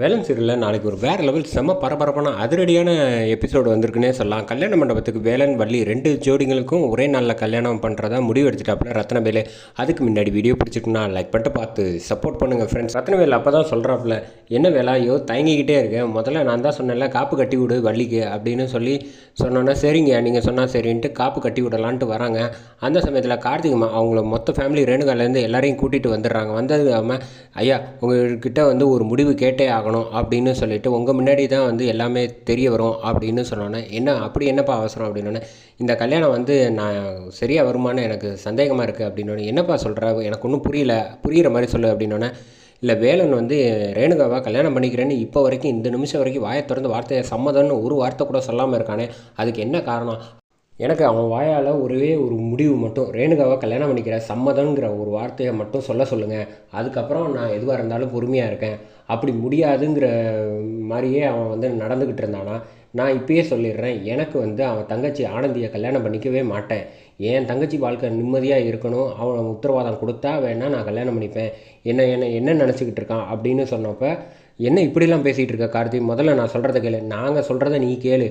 வேலன் சீரியலில் நாளைக்கு ஒரு வேறு லெவல் செம்ம பரபரப்பான அதிரடியான எபிசோடு வந்திருக்குன்னே சொல்லலாம். கல்யாண மண்டபத்துக்கு வேலன் வள்ளி ரெண்டு ஜோடிங்களுக்கும் ஒரே நாளில் கல்யாணம் பண்ணுறதா முடிவு எடுத்துட்டாப்புல ரத்னவேலு. அதுக்கு முன்னாடி வீடியோ பிடிச்சிட்டுனா லைக் பண்ணிட்டு பார்த்து சப்போர்ட் பண்ணுங்கள் ஃப்ரெண்ட்ஸ் ரத்னவேல் அப்போ தான் சொல்கிறாப்புல என்ன வேலை ஐயோ தயங்கிக்கிட்டே இருக்கேன் முதல்ல நான் தான் சொன்னேன்ல காப்பு கட்டி விடு வள்ளிக்கு அப்படின்னு சொல்லி சொன்னோன்னா சரிங்க நீங்கள் சொன்னால் சரின்ட்டு காப்பு கட்டி விடலான்ட்டு வராங்க. அந்த சமயத்தில் கார்த்திகமா அவங்கள மொத்த ஃபேமிலி ரேணுகாலேருந்து எல்லாரையும் கூட்டிகிட்டு வந்துடுறாங்க. வந்தது ஐயா உங்கள்கிட்ட வந்து ஒரு முடிவு கேட்டே ஆகணும். அப்படின்னு சொல்லிட்டு உங்கள் முன்னாடி தான் வந்து எல்லாமே தெரிய வரும் அப்படின்னு சொன்னோன்னே என்ன அப்படி என்னப்பா அவசரம் அப்படின்னோடனே இந்த கல்யாணம் வந்து நான் சரியாக வருமானு எனக்கு சந்தேகமாக இருக்குது அப்படின்னோடனே என்னப்பா சொல்கிற எனக்கு ஒன்றும் புரியல புரிகிற மாதிரி சொல்லு அப்படின்னோடனே இல்லை வேலன் வந்து ரேணுகாவை கல்யாணம் பண்ணிக்கிறேன்னு இப்போ வரைக்கும் இந்த நிமிஷம் வரைக்கும் வாயை திறந்து வார்த்தையை சம்மதம்னு ஒரு வார்த்தை கூட சொல்லாமல் இருக்கானே அதுக்கு என்ன காரணம்? எனக்கு அவன் வாயால் ஒரே ஒரு முடிவு மட்டும் ரேணுகாவை கல்யாணம் பண்ணிக்கிற சம்மதங்கிற ஒரு வார்த்தையை மட்டும் சொல்ல சொல்லுங்கள் அதுக்கப்புறம் நான் எதுவாக இருந்தாலும் பொறுமையாக இருக்கேன். அப்படி முடியாதுங்கிற மாதிரியே அவன் வந்து நடந்துக்கிட்டு இருந்தானா. நான் இப்பயே சொல்லிடுறேன். எனக்கு வந்து அவன் தங்கச்சி ஆனந்தியை கல்யாணம் பண்ணிக்கவே மாட்டேன். என் தங்கச்சி வாழ்க்கை நிம்மதியாக இருக்கணும். அவன் உத்தரவாதம் கொடுத்தா வேணால் நான் கல்யாணம் பண்ணிப்பேன். என்ன என்ன என்ன நினச்சிக்கிட்டு இருக்கான் அப்படின்னு சொன்னப்போ என்ன இப்படிலாம் பேசிகிட்டு இருக்க கார்த்தி? முதல்ல நான் சொல்கிறத கேளு. நாங்கள் சொல்கிறத நீ கேளு.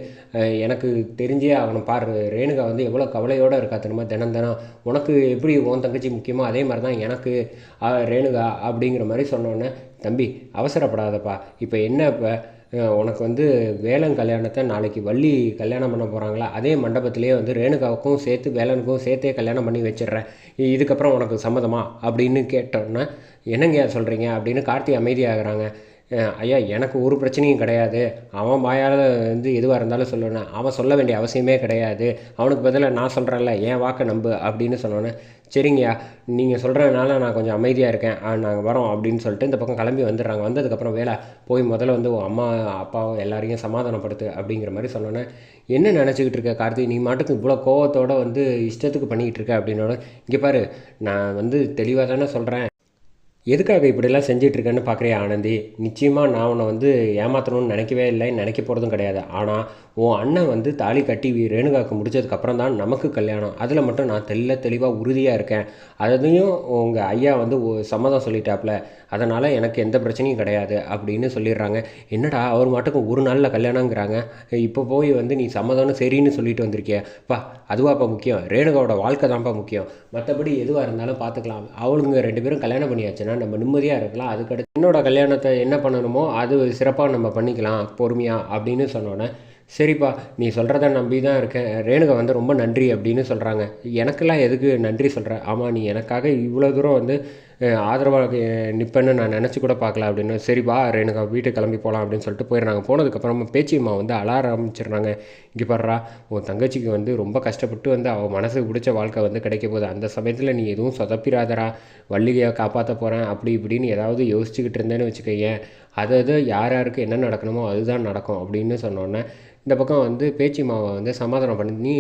எனக்கு தெரிஞ்சே ஆகணும். பாரு ரேணுகா வந்து எவ்வளோ கவலையோடு இருக்கா திரும்ப தினம் தினம். உனக்கு எப்படி உன் தங்கச்சி முக்கியமோ அதே மாதிரி தான் எனக்கு ரேணுகா அப்படிங்கிற மாதிரி சொன்னோன்னே தம்பி அவசரப்படாதப்பா. இப்போ என்ன இப்போ உனக்கு வந்து வேலன் கல்யாணத்தை நாளைக்கு வள்ளி கல்யாணம் பண்ண போகிறாங்களா அதே மண்டபத்திலேயே வந்து ரேணுகாவுக்கும் சேர்த்து வேலனுக்கும் சேர்த்தே கல்யாணம் பண்ணி வச்சிடுறேன். இதுக்கப்புறம் உனக்கு சம்மதமா? அப்படின்னு கேட்டோன்னே என்னங்க சொல்கிறீங்க அப்படின்னு கார்த்தி அமைதியாகிறாங்க. ஐயா எனக்கு ஒரு பிரச்சனையும் கிடையாது. அவன் வாயால் வந்து எதுவாக இருந்தாலும் சொல்லணும் அவன் சொல்ல வேண்டிய அவசியமே கிடையாது. அவனுக்கு பதிலாக நான் சொல்கிறேன்ல என் வாக்கை நம்பு அப்படின்னு சொன்னோன்னே சரிங்கய்யா நீங்கள் சொல்கிறதுனால நான் கொஞ்சம் அமைதியாக இருக்கேன். நாங்கள் வரோம் அப்படின்னு சொல்லிட்டு இந்த பக்கம் கிளம்பி வந்துடுறாங்க. வந்ததுக்கப்புறம் வேலை போய் முதல்ல வந்து உன் அம்மா அப்பாவை எல்லாரையும் சமாதானப்படுத்து அப்படிங்கிற மாதிரி சொன்னோன்னே என்ன நினச்சிக்கிட்டு இருக்க கார்த்தி? நீ மாட்டுக்கு இவ்வளோ கோவத்தோடு வந்து இஷ்டத்துக்கு பண்ணிக்கிட்டு இருக்க அப்படின்னோட இங்கே பாரு நான் வந்து தெளிவாக தானே சொல்கிறேன் எதுக்காக இப்படிலாம் செஞ்சிட்ருக்கேன்னு பார்க்குறியா ஆனந்தி. நிச்சயமாக நான் உன்னை வந்து ஏமாற்றணும்னு நினைக்கவே இல்லை நினைக்க போகிறதும் கிடையாது. ஆனால் உன் அண்ணன் வந்து தாலி கட்டி ரேணுகாவுக்கு முடிச்சதுக்கப்புறம் தான் நமக்கு கல்யாணம். அதில் மட்டும் நான் தெல்ல தெளிவாக உறுதியாக இருக்கேன். அதையும் உங்கள் ஐயா வந்து சம்மதம் சொல்லிட்டாப்புல அதனால் எனக்கு எந்த பிரச்சனையும் கிடையாது அப்படின்னு சொல்லிடுறாங்க. என்னடா அவர் மட்டுக்கு ஒரு நாளில் கல்யாணங்கிறாங்க? இப்போ போய் வந்து நீ சம்மதம்னு சரின்னு சொல்லிட்டு வந்திருக்கிய. பா அதுவாப்பா முக்கியம். ரேணுகாவோட வாழ்க்கை தான்ப்பா முக்கியம். மற்றபடி எதுவாக இருந்தாலும் பார்த்துக்கலாம். அவளுங்க ரெண்டு பேரும் கல்யாணம் பண்ணியாச்சுன்னா நம்ம நிம்மதியாக இருக்கலாம். அதுக்கடுத்து என்னோட கல்யாணத்தை என்ன பண்ணணுமோ அது சிறப்பாக நம்ம பண்ணிக்கலாம் பொறுமையாக அப்படின்னு சொன்னோன்னே சரிப்பா நீ சொல்கிறத நம்பி தான் இருக்கேன். ரேணுகா வந்து ரொம்ப நன்றி அப்படின்னு சொல்கிறாங்க எனக்கெல்லாம் எதுக்கு நன்றி சொல்கிற ஆமாம் நீ எனக்காக இவ்வளோ தூரம் வந்து ஆதரவாக நிற்பேன்னு நான் நினச்சி கூட பார்க்கல அப்படின்னு. சரிப்பா ரேணுகா வீட்டுக்கு கிளம்பி போகலாம் அப்படின்னு சொல்லிட்டு போயிடுறாங்க. போனதுக்கப்புறமா பேச்சியம்மா வந்து அலார ஆரம்பிச்சிடுறாங்க. இங்கே பாடுறா உன் தங்கச்சிக்கு வந்து ரொம்ப கஷ்டப்பட்டு வந்து அவள் மனசுக்கு பிடிச்ச வாழ்க்கை வந்து கிடைக்க போகுது. அந்த சமயத்தில் நீ எதுவும் சொதப்பிராதடா வள்ளிகையை காப்பாற்ற போகிறேன் அப்படி இப்படின்னு ஏதாவது யோசிச்சுக்கிட்டு இருந்தேன்னு வச்சுக்கோயேன் அது அது யார் யாருக்கு என்ன நடக்கணுமோ அதுதான் நடக்கும் அப்படின்னு சொன்னோன்னே இந்த பக்கம் வந்து பேச்சியம்மாவை வந்து சமாதானம் பண்ணி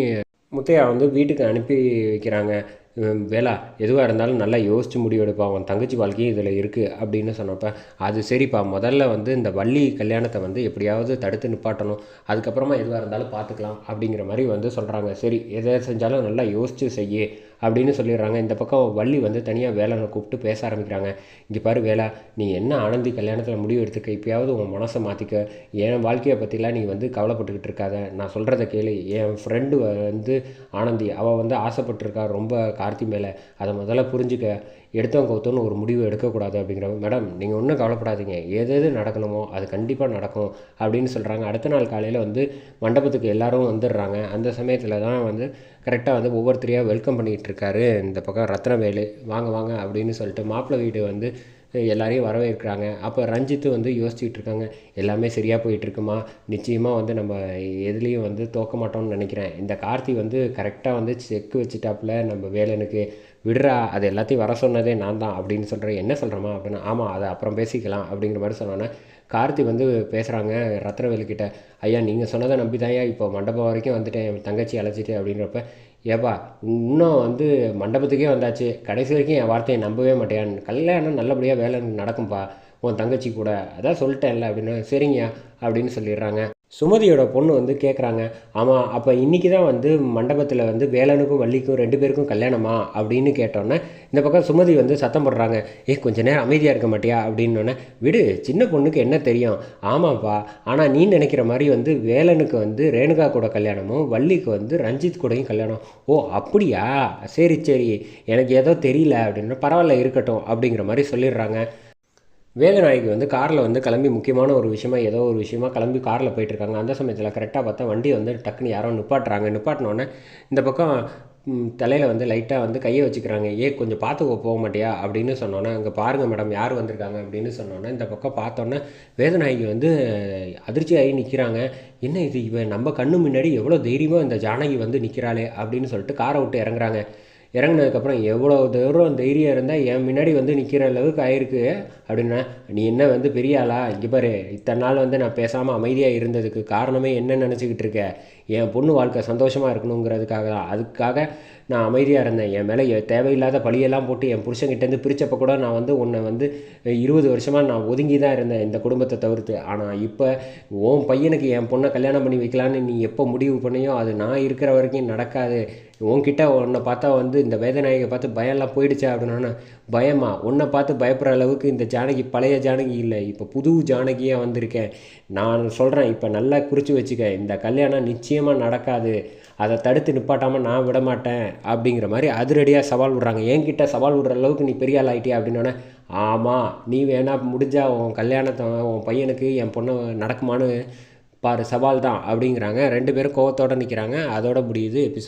முத்தையா வந்து வீட்டுக்கு அனுப்பி வைக்கிறாங்க. வேளா வேலா எதுவாக இருந்தாலும் நல்லா யோசிச்சு முடிவெடுப்பா அவன் தங்கச்சி வாழ்க்கையும் இதில் இருக்குது அப்படின்னு சொன்னப்ப அது சரிப்பா முதல்ல வந்து இந்த வள்ளி கல்யாணத்தை வந்து எப்படியாவது தடுத்து நிப்பாட்டணும் அதுக்கப்புறமா எதுவாக இருந்தாலும் பார்த்துக்கலாம் அப்படிங்கிற மாதிரி வந்து சொல்கிறாங்க சரி எதை செஞ்சாலும் நல்லா யோசிச்சு செய்ய. அப்படின்னு சொல்லிடுறாங்க. இந்த பக்கம் வள்ளி வந்து தனியாக வேலனை கூப்பிட்டு பேச ஆரம்பிக்கிறாங்க. இங்கே பாரு வேலா நீ என்ன ஆனந்தி கல்யாணத்தில் முடிவு எடுத்துக்க? இப்போயாவது உன் மனசை மாற்றிக்க என் வாழ்க்கையை பற்றிலாம் நீ வந்து கவலைப்பட்டுக்கிட்டு இருக்காத. நான் சொல்கிறத கேளு. என் ஃப்ரெண்டு வந்து ஆனந்தி. அவள் வந்து ஆசைப்பட்டிருக்கா ரொம்ப கார்த்தி மேலே. அதை முதல்ல புரிஞ்சுக்க. எடுத்தவங்க கவுத்தோன்னு ஒரு முடிவு எடுக்கக்கூடாது அப்படிங்கிற மேடம் நீங்கள் ஒன்றும் கவலைப்படாதீங்க. எது எது நடக்கணுமோ அது கண்டிப்பாக நடக்கும் அப்படின்னு சொல்கிறாங்க அடுத்த நாள் காலையில் வந்து மண்டபத்துக்கு எல்லாரும் வந்துடுறாங்க. அந்த சமயத்தில் தான் வந்து கரெக்டாக வந்து ஒவ்வொருத்தரையாக வெல்கம் பண்ணிகிட்டு இருக்காரு இந்த பக்கம் ரத்னவேலு வாங்க வாங்க அப்படின்னு சொல்லிட்டு மாப்பிள்ளை வீடு வந்து எல்லாரையும் வரவேற்கிறாங்க. அப்போ ரஞ்சித்து வந்து யோசிச்சுட்டு இருக்காங்க எல்லாமே சரியாக போயிட்டுருக்குமா? நிச்சயமாக வந்து நம்ம எதுலேயும் வந்து தோக்க மாட்டோம்னு நினைக்கிறேன். இந்த கார்த்தி வந்து கரெக்டாக வந்து செக் வச்சுட்டாப்புல நம்ம வேலனுக்கு. விடுறா அது எல்லாத்தையும் வர சொன்னதே நான் தான் அப்படின்னு சொல்கிறேன் என்ன சொல்கிறேம்மா அப்படின்னு ஆமாம் அதை அப்புறம் பேசிக்கலாம் அப்படிங்கிற மாதிரி சொன்னோன்னே கார்த்தி வந்து பேசுகிறாங்க ரத்னவேலுக்கிட்ட ஐயா நீங்கள் சொன்னதை நம்பி தான் இப்போ மண்டபம் வரைக்கும் வந்துட்டேன் என் தங்கச்சி அழைச்சிட்டு அப்படின்றப்ப ஏப்பா இன்னும் வந்து மண்டபத்துக்கே வந்தாச்சு கடைசி வரைக்கும் என் வார்த்தையை நம்பவே மாட்டேன் கல்யாணம் நல்லபடியாக வேலை நடக்கும்பா உன் தங்கச்சி கூட அதான் சொல்லிட்டேன்ல அப்படின்னு சரிங்கய்யா அப்படின்னு சொல்லிடுறாங்க. சுமதியோட பொண்ணு வந்து கேட்குறாங்க ஆமாம் அப்போ இன்றைக்கி தான் வந்து மண்டபத்தில் வந்து வேலனுக்கும் வள்ளிக்கும் ரெண்டு பேருக்கும் கல்யாணமா? அப்படின்னு கேட்டோன்னே இந்த பக்கம் சுமதி வந்து சத்தம் போடுறாங்க ஏ கொஞ்ச நேரம் அமைதியாக இருக்க மாட்டியா? அப்படின்னோடனே விடு சின்ன பொண்ணுக்கு என்ன தெரியும்? ஆமாப்பா ஆனால் நீ நினைக்கிற மாதிரி வந்து வேலனுக்கு வந்து ரேணுகா கூட கல்யாணமும் வள்ளிக்கு வந்து ரஞ்சித் கூடயும் கல்யாணம். ஓ அப்படியா? சரி சரி எனக்கு ஏதோ தெரியல. அப்படின்னு பரவாயில்ல இருக்கட்டும் அப்படிங்கிற மாதிரி சொல்லிடுறாங்க. வேதநாயகி வந்து காரில் வந்து கிளம்பி முக்கியமான ஒரு விஷயமா ஏதோ ஒரு விஷயமா கிளம்பி காரில் போயிட்டுருக்காங்க. அந்த சமயத்தில் கரெக்டாக பார்த்தா வண்டி வந்து டக்குன்னு யாரோ நிப்பாட்டுறாங்க. நிப்பாட்டினோடனே இந்த பக்கம் தலையில் வந்து லைட்டாக வந்து கையை வச்சுக்கிறாங்க. ஏ கொஞ்சம் பார்த்து போக மாட்டியா? அப்படின்னு சொன்னோன்னே அங்கே பாருங்கள் மேடம் யார் வந்திருக்காங்க? அப்படின்னு சொன்னோன்னே இந்த பக்கம் பார்த்தோன்னே வேதநாயகி வந்து அதிர்ச்சியாகி நிற்கிறாங்க என்ன இது இவன்? நம்ம கண்ணு முன்னாடி எவ்வளோ தைரியமாக இந்த ஜானகி வந்து நிற்கிறாளே அப்படின்னு சொல்லிட்டு காரை விட்டு இறங்குறாங்க. இறங்குனதுக்கப்புறம் எவ்வளோ தூரம் தைரியம் இருந்தால் என் முன்னாடி வந்து நிற்கிற அளவுக்கு ஆயிருக்கு அப்படின்னா நீ என்ன வந்து பெரிய ஆளா? இங்கே பாரு இத்தனை நாள் வந்து நான் பேசாமல் அமைதியாக இருந்ததுக்கு காரணமே என்ன நினச்சிக்கிட்டு இருக்க. என் பொண்ணு வாழ்க்கை சந்தோஷமாக இருக்கணுங்கிறதுக்காக தான். அதுக்காக நான் அமைதியாக இருந்தேன். என் மேலே தேவையில்லாத பழியெல்லாம் போட்டு என் புருஷங்கிட்டேருந்து பிரித்தப்போ கூட நான் வந்து உன்னை வந்து இருபது வருஷமாக நான் ஒதுங்கி தான் இருந்தேன் இந்த குடும்பத்தை தவிர்த்து. ஆனால் இப்போ உன் பையனுக்கு என் பொண்ணை கல்யாணம் பண்ணி வைக்கலான்னு நீ எப்போ முடிவு பண்ணியோ அது நான் இருக்கிற வரைக்கும் நடக்காது. உன்கிட்ட உன்னை பார்த்தா வந்து இந்த வேதநாயகை பார்த்து பயம்லாம் போயிடுச்சா அப்படின்னா பயமா? உன்னை பார்த்து பயப்படுற அளவுக்கு இந்த ஜானகி பழைய ஜானகி இல்லை. இப்போ புது ஜானகியாக வந்திருக்கேன். நான் சொல்கிறேன் இப்போ நல்லா குறித்து வச்சுக்க. இந்த கல்யாணம் நிச்சயமாக நடக்காது. அதை தடுத்து நிப்பாட்டாமல் நான் விட மாட்டேன் அப்படிங்கிற மாதிரி அதிரடியாக சவால் விட்றாங்க. என்கிட்ட சவால் விடுற அளவுக்கு நீ பெரிய ஆள் ஆகிட்டியா அப்படின்னோடனே ஆமாம் நீ வேணா முடிஞ்சால் உன் கல்யாணத்தை உன் பையனுக்கு என் பொண்ணு நடக்குமான்னு பாரு சவால் தான் அப்படிங்கிறாங்க. ரெண்டு பேரும் கோவத்தோடு நிற்கிறாங்க அதோட முடியுது எபிசோட்